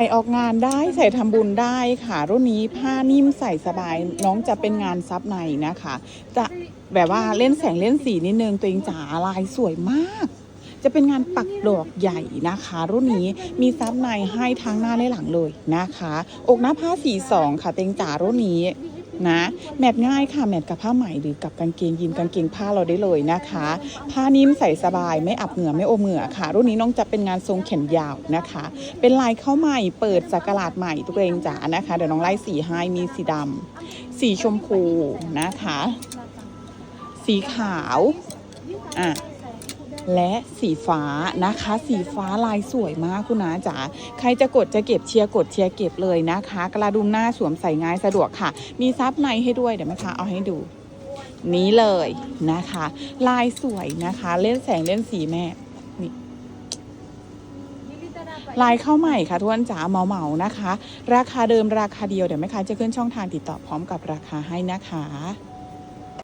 ใส่ออกงานได้ใส่ทำบุญได้ค่ะ รุ่นนี้ผ้านิ่มใส่สบายน้องจะเป็นงานซับในนะคะ จะแบบว่าเล่นแสงเล่นสีนิดนึงตัวเองจ๋าลายสวยมาก จะเป็นงานปักดอกใหญ่นะคะ รุ่นนี้มีซับในให้ทั้งหน้าและหลังเลยนะคะ อกหน้าผ้าสีสองค่ะเต็งจ๋ารุ่นนี้ นะ แมทง่ายค่ะแมทกับผ้าไหมหรือกับกางเกงยีนกางเกงผ้าเราได้เลยนะคะ ผ้านิ่มใส่สบายไม่อับเหงื่อไม่อมเหงื่อค่ะ รุ่นนี้น้องจะเป็นงานทรงแขนยาวนะคะ เป็นลายเข้าใหม่เปิดจากกลาดใหม่ตัวเองจ๋านะคะ เดี๋ยวน้องไล่สีให้มีสีดำสีชมพูนะคะ สีขาวอะ และสีฟ้านะคะ สีฟ้าลายสวยมากคุณนาจ๋าใครจะกดจะเก็บเชียร์กดเชียร์เก็บเลยนะคะ กระดุมหน้าสวมใส่ง่ายสะดวกค่ะ มีซับในให้ด้วยเดี๋ยวแม่ค้าเอาให้ดู นี้เลยนะคะ ลายสวยนะคะ เล่นแสงเล่นสีแม่ลายเข้าใหม่ค่ะทวนจ๋าเมาเมานะคะ ราคาเดิมราคาเดียวเดี๋ยวแม่ค้าจะขึ้นช่องทางติดต่อพร้อมกับราคาให้นะคะ